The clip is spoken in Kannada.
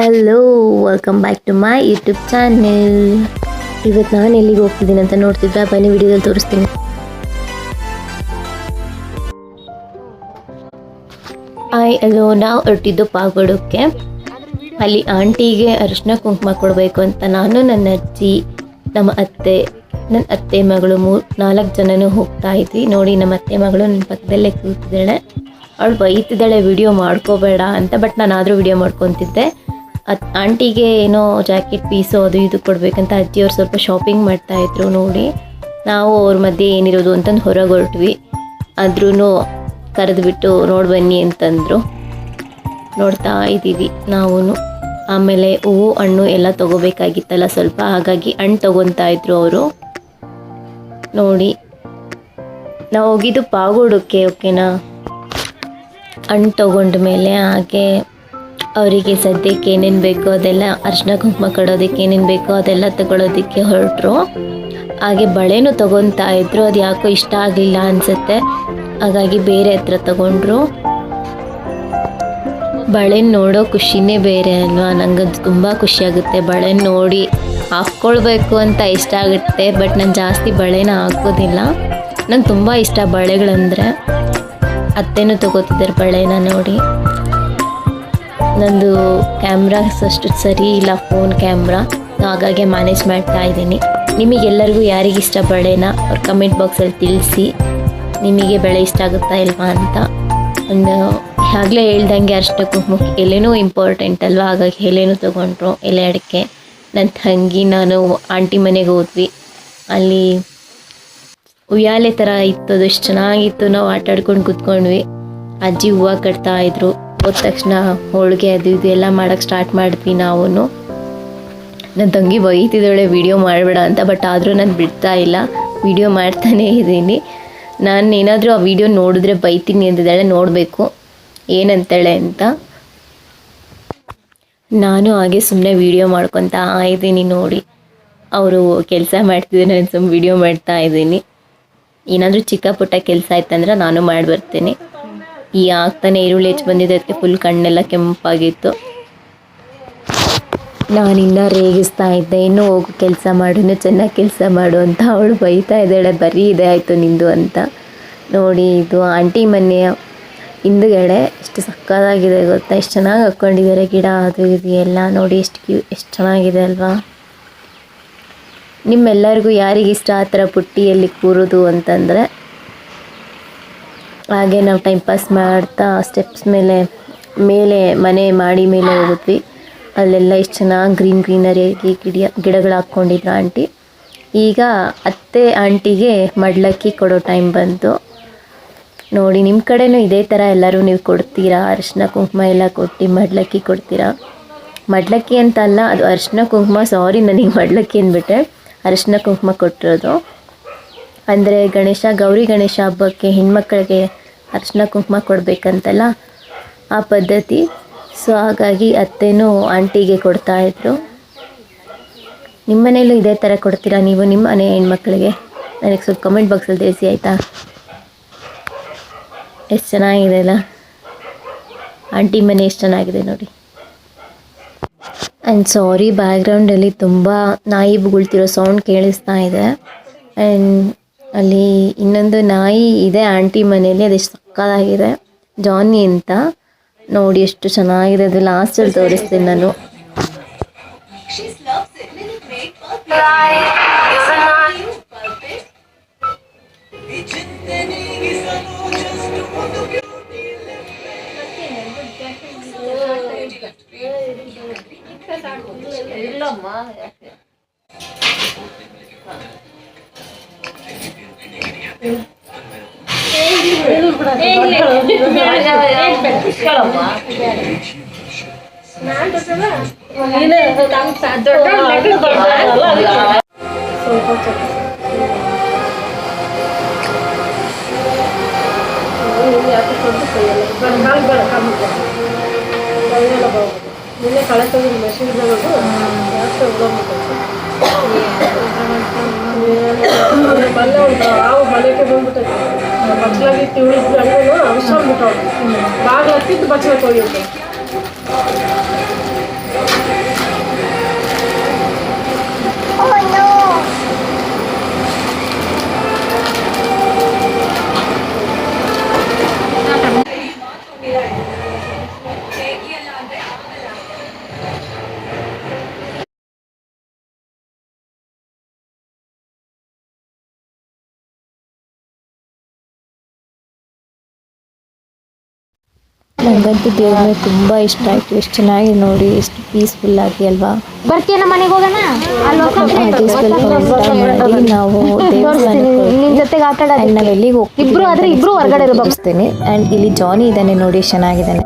Hello welcome back to my YouTube channel ಇವತ್ತು ನಾನು ಎಲ್ಲಿಗೆ ಹೋಗ್ತಿದ್ದೀನಿ ಅಂತ ನೋಡ್ತಿದ್ರೆ? ಬನ್ನಿ, ವಿಡಿಯೋದಲ್ಲಿ ತೋರಿಸ್ತೀನಿ. ಆಯ್ ಅಲೋ ನಾವು ಹೊರಟಿದ್ದು ಪಾಗೋಡಕ್ಕೆ. ಅಲ್ಲಿ ಆಂಟಿಗೆ ಅರಿಶಿನ ಕುಂಕುಮ ಕೊಡಬೇಕು ಅಂತ ನಾನು, ನನ್ನ ಅಜ್ಜಿ, ನಮ್ಮ ಅತ್ತೆ ನನ್ನ ಅತ್ತೆ ಮಗಳು ಮೂರು ನಾಲ್ಕು ಜನನೂ ಹೋಗ್ತಾ ಇದ್ವಿ. ನೋಡಿ, ನಮ್ಮ ಅತ್ತೆ ಮಗಳು ನನ್ನ ಪಕ್ಕದಲ್ಲೇ ಕೂತಿದ್ದಾಳೆ. ಅವಳು ಬೈತಿದ್ದಾಳೆ, ವಿಡಿಯೋ ಮಾಡ್ಕೋಬೇಡ ಅಂತ, ಬಟ್ ನಾನು ಆದರೂ ವಿಡಿಯೋ ಮಾಡ್ಕೊತಿದ್ದೆ. ಅತ್ ಆಂಟಿಗೆ ಏನೋ ಜಾಕೆಟ್ ಪೀಸು ಅದು ಇದು ಕೊಡಬೇಕಂತ ಅಜ್ಜಿಯವ್ರು ಸ್ವಲ್ಪ ಶಾಪಿಂಗ್ ಮಾಡ್ತಾಯಿದ್ರು ನೋಡಿ. ನಾವು ಅವ್ರ ಮಧ್ಯೆ ಏನಿರೋದು ಅಂತಂದು ಹೊರಗೆ ಹೊರಟ್ವಿ ಆದ್ರೂ ಕರೆದುಬಿಟ್ಟು ನೋಡಿ ಬನ್ನಿ ಅಂತಂದರು. ನೋಡ್ತಾ ಇದ್ದೀವಿ ನಾವು ಆಮೇಲೆ ಹೂವು, ಹಣ್ಣು ಎಲ್ಲ ತಗೋಬೇಕಾಗಿತ್ತಲ್ಲ ಸ್ವಲ್ಪ, ಹಾಗಾಗಿ ಹಣ್ಣು ತೊಗೊತಾ ಇದ್ರು ಅವರು. ನೋಡಿ. ನಾವು ಹೋಗಿದ್ದು ಪಾಗೋಡಕ್ಕೆ ಓಕೆನಾ ಹಣ್ಣು ತೊಗೊಂಡ ಮೇಲೆ ಹಾಗೆ ಅವರಿಗೆ ಸದ್ಯಕ್ಕೆ ಏನೇನು ಬೇಕೋ ಅದೆಲ್ಲ ಅರ್ಶಿನ ಕುಂಕುಮ ಕೊಡೋದಕ್ಕೆ ಏನೇನು ಬೇಕೋ ಅದೆಲ್ಲ ತಗೊಳ್ಳೋದಕ್ಕೆ ಹೊರಟರು. ಹಾಗೆ ಬಳೆನೂ ತೊಗೊತಾ ಇದ್ರು, ಅದು ಯಾಕೋ ಇಷ್ಟ ಆಗಲಿಲ್ಲ ಅನಿಸುತ್ತೆ. ಹಾಗಾಗಿ ಬೇರೆ ಹತ್ರ ತಗೊಂಡ್ರು. ಬಳೆ ನೋಡೋ ಖುಷಿನೇ ಬೇರೆ ಅಲ್ವಾ? ನಂಗದು ತುಂಬ ಖುಷಿ ಆಗುತ್ತೆ ಬಳೆ ನೋಡಿ ಹಾಕ್ಕೊಳ್ಬೇಕು ಅಂತ ಇಷ್ಟ ಆಗುತ್ತೆ, ಬಟ್ ನಾನು ಜಾಸ್ತಿ ಬಳೆನ ಹಾಕೋದಿಲ್ಲ. ನಂಗೆ ತುಂಬ ಇಷ್ಟ ಬಳೆಗಳಂದರೆ. ಅತ್ತೆನೂ ತಗೋತಿದ್ದಾರೆ ಬಳೆನ ನೋಡಿ. ನಂದು ಕ್ಯಾಮ್ರಾ ಅಷ್ಟು ಸರಿ ಇಲ್ಲ ಫೋನ್ ಕ್ಯಾಮ್ರಾ. ಹಾಗಾಗಿ ಮ್ಯಾನೇಜ್ ಮಾಡ್ತಾ ಇದ್ದೀನಿ. ನಿಮಗೆಲ್ಲರಿಗೂ ಯಾರಿಗಿಷ್ಟ ಬಳೆನ ಅವ್ರ ಕಮೆಂಟ್ ಬಾಕ್ಸಲ್ಲಿ ತಿಳಿಸಿ. ನಿಮಗೆ ಬೆಳೆ ಇಷ್ಟ ಆಗುತ್ತಾ ಇಲ್ವಾ ಅಂತ. ಒಂದು ಆಗಲೇ ಹೇಳ್ದಂಗೆ ಅಷ್ಟು ಕುಂಕುಮಕ್ಕೆ ಎಲೆನೂ ಇಂಪಾರ್ಟೆಂಟ್ ಅಲ್ವಾ? ಹಾಗಾಗಿ ಎಲೆನೂ ತೊಗೊಂಡ್ರು. ಎಲೆ ಅಡಿಕೆ. ನನ್ನ ತಂಗಿ, ನಾನು ಆಂಟಿ ಮನೆಗೆ ಹೋದ್ವಿ. ಅಲ್ಲಿ ಉಯ್ಯಾಲೆ ಥರ ಇತ್ತು ಅದು ಎಷ್ಟು ಚೆನ್ನಾಗಿತ್ತು. ನಾವು ಆಟಾಡ್ಕೊಂಡು ಕೂತ್ಕೊಂಡ್ವಿ. ಅಜ್ಜಿ ಹೂವು ಕಟ್ತಾ ಇದ್ರು. ಹೋದ ತಕ್ಷಣ ಹೋಳಿಗೆ ಅದು ಇದು ಎಲ್ಲ ಮಾಡೋಕ್ಕೆ ಸ್ಟಾರ್ಟ್ ಮಾಡಿದ್ವಿ ನಾವು ನನ್ನ ತಂಗಿ ಬೈತಿದ್ದಾಳೆ, ವಿಡಿಯೋ ಮಾಡಬೇಡ ಅಂತ ಬಟ್ ಆದರೂ ನಾನು ಬಿಡ್ತಾ ಇಲ್ಲ. ವಿಡಿಯೋ ಮಾಡ್ತಾನೇ ಇದ್ದೀನಿ. ನಾನು ಏನಾದರೂ ಆ ವಿಡಿಯೋ ನೋಡಿದ್ರೆ ಬೈತೀನಿ ಅಂತಿದ್ದಾಳೆ ನೋಡಬೇಕು. ಏನಂತಾಳೆ ಅಂತ. ನಾನು ಹಾಗೆ ಸುಮ್ಮನೆ ವಿಡಿಯೋ ಮಾಡ್ಕೊತಾ ಇದ್ದೀನಿ ನೋಡಿ. ಅವರು ಕೆಲಸ ಮಾಡ್ತಿದ್ದಾರೆ ನಾನು ಸುಮ್ಮನೆ ವಿಡಿಯೋ ಮಾಡ್ತಾ ಇದ್ದೀನಿ. ಏನಾದರೂ ಚಿಕ್ಕ ಪುಟ್ಟ ಕೆಲಸ ಆಯ್ತಂದ್ರೆ ನಾನು ಮಾಡಿ ಬರ್ತೇನೆ ಈ ಆಗ್ತಾನೆ ಈರುಳ್ಳಿ ಹೆಚ್ಚು ಬಂದಿದೆ. ಅದಕ್ಕೆ ಫುಲ್ ಕಣ್ಣೆಲ್ಲ ಕೆಂಪಾಗಿತ್ತು. ನಾನಿನ್ನ ರೇಗಿಸ್ತಾ ಇದ್ದೆ. ಇನ್ನೂ ಹೋಗು, ಕೆಲಸ ಮಾಡು, ಇನ್ನೂ ಚೆನ್ನಾಗಿ ಕೆಲಸ ಮಾಡು ಅಂತ ಅವಳು ಬೈತಾ ಇದ್ದಾಳೆ. ಬರೀ ಇದೆ ಆಯಿತು ನಿಂದು ಅಂತ. ನೋಡಿ ಇದು ಆಂಟಿ ಮನೆಯ ಹಿಂದುಗಡೆ ಎಷ್ಟು ಸಕ್ಕತ್ತಾಗಿದೆ ಗೊತ್ತಾ? ಎಷ್ಟು ಚೆನ್ನಾಗಿ ಹಾಕ್ಕೊಂಡಿದ್ದಾರೆ ಗಿಡ, ಅದು ಇದು ಎಲ್ಲ. ನೋಡಿ ಎಷ್ಟು ಕ್ಯೂ ಎಷ್ಟು ಚೆನ್ನಾಗಿದೆ ಅಲ್ವಾ? ನಿಮ್ಮೆಲ್ಲರಿಗೂ ಯಾರಿಗಿಷ್ಟ ಆ ಥರ ಪುಟ್ಟಿಯಲ್ಲಿ ಕೂರೋದು ಅಂತಂದರೆ ಹಾಗೆ ನಾವು ಟೈಮ್ ಪಾಸ್ ಮಾಡ್ತಾ ಸ್ಟೆಪ್ಸ್ ಮೇಲೆ ಮೇಲೆ, ಮನೆ ಮಾಡಿ ಮೇಲೆ ಹೋಗಿದ್ವಿ. ಅಲ್ಲೆಲ್ಲ ಎಷ್ಟು ಚೆನ್ನಾಗಿ ಗ್ರೀನ್ ಗ್ರೀನರಿಯಾಗಿ ಗಿಡ, ಗಿಡಗಳು ಹಾಕ್ಕೊಂಡಿದ್ರು ಆಂಟಿ ಈಗ ಅತ್ತೆ ಆಂಟಿಗೆ ಮಡ್ಲಕ್ಕಿ ಕೊಡೋ ಟೈಮ್ ಬಂತು ನೋಡಿ ನಿಮ್ಮ ಕಡೆನೂ ಇದೇ ಥರ ಎಲ್ಲರೂ ನೀವು ಕೊಡ್ತೀರಾ? ಅರಿಶಿನ ಕುಂಕುಮ ಎಲ್ಲ ಕೊಟ್ಟು ಮಡ್ಲಕ್ಕಿ ಕೊಡ್ತೀರಾ? ಮಡ್ಲಕ್ಕಿ ಅಂತ ಅಲ್ಲ, ಅದು ಅರಿಶಿನ ಕುಂಕುಮ ಸಾರಿ ನನಗೆ ಮಡ್ಲಕ್ಕಿ ಅಂದ್ಬಿಟ್ಟೆ. ಅರಿಶಿನ ಕುಂಕುಮ ಕೊಟ್ಟಿರೋದು. ಅಂದರೆ ಗಣೇಶ, ಗೌರಿ ಗಣೇಶ ಹಬ್ಬಕ್ಕೆ ಹೆಣ್ಮಕ್ಳಿಗೆ ಅರ್ಶಿನ ಕುಂಕುಮ ಕೊಡಬೇಕಂತಲ್ಲ ಆ ಪದ್ಧತಿ. ಸೊ ಹಾಗಾಗಿ ಅತ್ತೆನೂ ಆಂಟಿಗೆ ಕೊಡ್ತಾ ಇದ್ರು. ನಿಮ್ಮ ಮನೇಲೂ ಇದೇ ಥರ ಕೊಡ್ತೀರಾ ನೀವು ನಿಮ್ಮ ಮನೆ ಹೆಣ್ಮಕ್ಳಿಗೆ? ನನಗೆ ಸ್ವಲ್ಪ ಕಮೆಂಟ್ ಬಾಕ್ಸಲ್ಲಿ ತಿಳಿಸಿ, ಆಯಿತಾ? ಎಷ್ಟು ಚೆನ್ನಾಗಿದೆ ಅಲ್ಲ? ಆಂಟಿ ಮನೆ ಎಷ್ಟು ಚೆನ್ನಾಗಿದೆ ನೋಡಿ. ಆ್ಯಂಡ್ ಸಾರಿ ಬ್ಯಾಕ್ಗ್ರೌಂಡಲ್ಲಿ ತುಂಬ ನಾಯಿ ಬುಗುಳ್ತಿರೋ ಸೌಂಡ್ ಕೇಳಿಸ್ತಾ ಇದೆ. ಆ್ಯಂಡ್ ಅಲ್ಲಿ ಇನ್ನೊಂದು ನಾಯಿ ಇದೆ, ಆಂಟಿ ಮನೆಯಲ್ಲಿ. ಅದೆಷ್ಟು ಸಕ್ಕದಾಗಿದೆ ಜಾನಿ ಅಂತ. ನೋಡಿ ಎಷ್ಟು ಚೆನ್ನಾಗಿದೆ. ಅದು ಲಾಸ್ಟಲ್ಲಿ ತೋರಿಸ್ತೀನಿ ನಾನು. ನಿನ್ನೆ ಕಳೆ ತೆಗೆದು ಮೆಷಿನ್ ತಗೊಂಡು ಜಾಸ್ತಿ ಮನೆ ಉಂಟು ಹಾವು ಮನೆಗೆ ಬಂದ್ಬಿಟ್ಟೈತೆ ಬಚ್ಚಲಾಗಿ ತಿಳಿದು ಹಂಗೂ ಅವಶ್ಯ ಬಿಟ್ಟವ್ರು ಬಾಗಿಲು ಹತ್ತಿದ್ದು ಬಚ್ಚಲ ತೊಳಿಯುತ್ತೆ ನನಗಂತೂ ದೇವ್ರ ತುಂಬಾ ಇಷ್ಟ ಆಯ್ತು. ಎಷ್ಟು ಚೆನ್ನಾಗಿ ನೋಡಿ ಎಷ್ಟು ಪೀಸ್ಫುಲ್ ಆಗಿ ಅಲ್ವಾ? ಬರ್ತೀಯ ನಮ್ಮ ಮನೆಗೆ ಹೋಗೋಣ ಮಾಡಿ ನಾವು ನಿನ್ ಜೊತೆಗೆ ಆಟ ಆ್ಯಂಡ್ ನಾವು ಎಲ್ಲಿಗೆ ಹೋಗ್ತೀವಿ ಇಬ್ರು ಆದ್ರೆ ಇಬ್ರು ಹೊರಗಡೆ ಇರ್ಬೇಕು. ಅಂಡ್ ಆ್ಯಂಡ್ ಇಲ್ಲಿ ಜಾನಿ ಇದ್ದಾನೆ ನೋಡಿ ಚೆನ್ನಾಗಿದ್ದಾನೆ